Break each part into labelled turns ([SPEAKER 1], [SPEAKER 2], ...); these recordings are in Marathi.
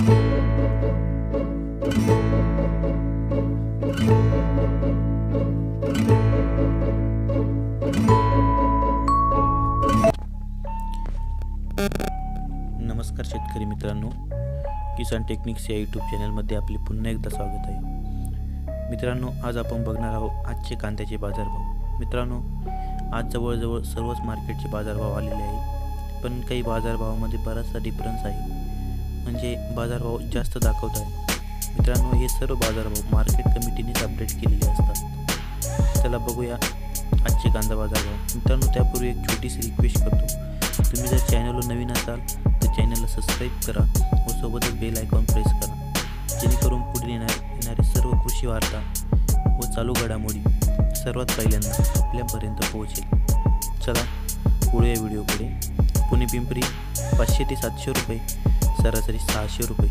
[SPEAKER 1] नमस्कार शेतकरी मित्रांनो. किसान टेक्निक्स या यूट्यूब चॅनलमध्ये आपले पुन्हा एकदा स्वागत आहे. मित्रांनो आज आपण बघणार आहोत आजचे कांद्याचे बाजारभाव. मित्रांनो आज जवळजवळ सर्वच मार्केटचे बाजारभाव आलेले आहे पण काही बाजारभावामध्ये बराचसा डिफरन्स आहे. म्हणजे बाजारभाव जास्त दाखवत आहे मित्रांनो हे सर्व बाजारभाव मार्केट कमिटीनेच अपडेट केलेले असतात. चला बघूया आजचे कांदा बाजारभाव. मित्रांनो त्यापूर्वी एक छोटीशी रिक्वेस्ट करतो. तुम्ही जर चॅनलवर नवीन असाल तर चॅनलला सबस्क्राईब करा व सोबतच बेल आयकॉन प्रेस करा. जेणेकरून पुढे येणार येणारे सर्व कृषी वार्ता व चालू घडामोडी सर्वात पहिल्यांदा आपल्यापर्यंत पोहोचेल. चला पुढे या व्हिडिओकडे पुणे पिंपरी पाचशे ते सातशे रुपये सरासरी सहाशे रुपये.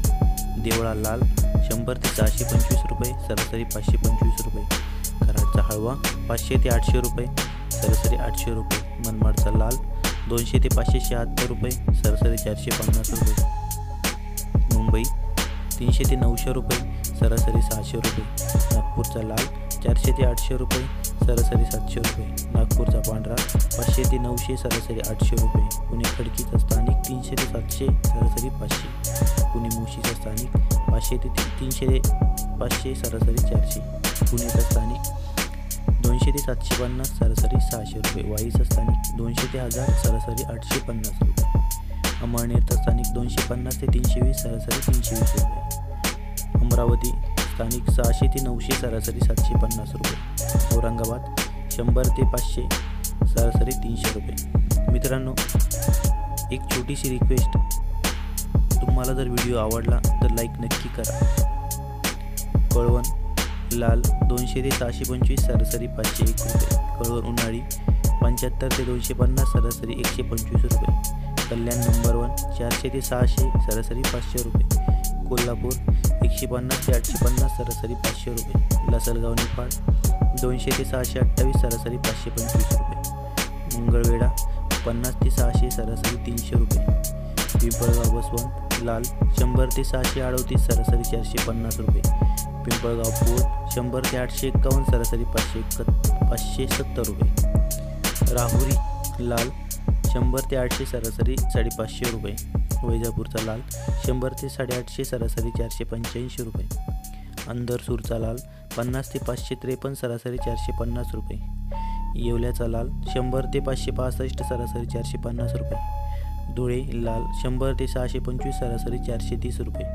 [SPEAKER 1] देवळा लाल शंभर ते सहाशे पंचवीस रुपये सरासरी पाचशे पंचवीस रुपये. कराडचा हळवा पाचशे ते आठशे रुपये सरासरी आठशे रुपये. मनमाडचा लाल दोनशे ते पाचशे शहात्तर रुपये सरासरी चारशे पन्नास रुपये. मुंबई तीनशे ते नऊशे रुपये सरासरी सहाशे रुपये. नागपूरचा लाल चारशे ते आठशे रुपये सरासरी सातशे रुपये. नागपूरचा पांढरा पाचशे ते नऊशे सरासरी आठशे रुपये. पुणे खडकीचा स्थानिक तीनशे ते सातशे सरासरी पाचशे. पुणे मुशीचा स्थानिक पाचशे ते तीनशे ते पाचशे सरासरी चारशे. पुणेचा स्थानिक दोनशे ते सातशे पन्नास सरासरी सहाशे रुपये. वाईचा स्थानिक दोनशे ते हजार सरासरी आठशे पन्नास रुपये. अमळनेरचा स्थानिक दोनशे पन्नास ते तीनशे वीस सरासरी तीनशे वीस रुपये. अमरावती स्थानिक सहाशे ते नऊशे सरासरी सातशे पन्नास रुपये. औरंगाबाद शंभर ते पाचशे सरासरी तीनशे रुपये. मित्रांनो एक छोटीशी रिक्वेस्ट तुम्हाला जर व्हिडिओ आवडला तर लाईक नक्की करा. कळवण लाल दोनशे ते सहाशे पंचवीस सरासरी पाचशे एक रुपये. कळवण उन्हाळी पंच्याहत्तर ते दोनशे पन्नास सरासरी एकशे पंचवीस रुपये. कल्याण नंबर वन चारशे ते सहाशे सरासरी पाचशे रुपये. कोल्हापूर एकशे पन्नास ते आठशे पन्नास सरासरी पाचशे रुपये. लासलगाव निफाड दोनशे ते सहाशे अठ्ठावीस सरासरी पाचशे पंचवीस रुपये. मंगळवेढा पन्नास ते सहाशे सरासरी तीनशे रुपये. पिंपळगाव बसवंत लाल शंभर ते सहाशे अडोतीस सरासरी चारशे पन्नास रुपये. पिंपळगाव पूर शंभर ते आठशे एक्कावन्न सरासरी पाचशे एक पाचशे सत्तर रुपये. राहुरी लाल शंभर ते आठशे सरासरी साडेपाचशे रुपये. वैजापूरचा लाल शंभर ते साडेआठशे सरासरी चारशे पंच्याऐंशी रुपये. अंदरसूरचा लाल पन्नास ते पाचशे त्रेपन्न सरासरी चारशे पन्नास रुपये. येवल्याचा लाल शंभर ते पाचशे पासष्ट सरासरी चारशे पन्नास रुपये. धुळे लाल शंभर ते सहाशे पंचवीस सरासरी चारशे तीस रुपये.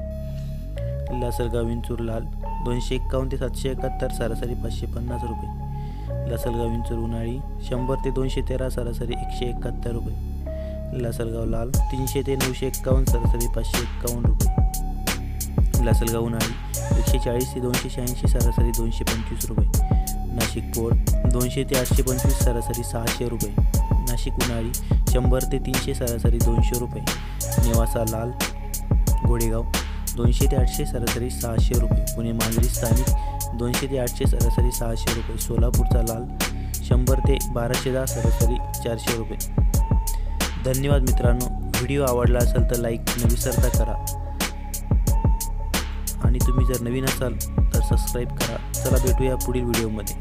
[SPEAKER 1] लासलगाव विंचूर लाल दोनशे एक्कावन्न ते सातशे एकाहत्तर सरासरी पाचशे पन्नास रुपये. लासलगाव विंचूर उन्हाळी शंभर ते दोनशे तेरा सरासरी एकशे एकाहत्तर रुपये. लासलगाव लाल तीनशे ते नऊशे एक्कावन्न सरासरी पाचशे एक्कावन्न रुपये. लासलगाव उन्हाळी एकशे चाळीस ते दोनशे शहाऐंशी सरासरी दोनशे पंचवीस रुपये. नाशिक पोळ दोनशे ते आठशे पंचवीस सरासरी सहाशे रुपये. नाशिक उन्हाळी शंभर ते तीनशे सरासरी दोनशे रुपये. नेवासा लाल घोडेगाव दोनशे ते आठशे सरासरी सहाशे रुपये. पुणे मांजरी स्थानिक दोनशे ते आठशे सरासरी सहाशे रुपये. सोलापूरचा लाल शंभर ते बाराशे दहा सरासरी चारशे रुपये. धन्यवाद मित्रांनो. व्हिडिओ आवडला असेल तर लाईक न विसरता करा. आणि तुम्ही जर नवीन असाल सबस्क्राईब करा. चला भेटूया पुढील व्हिडिओमध्ये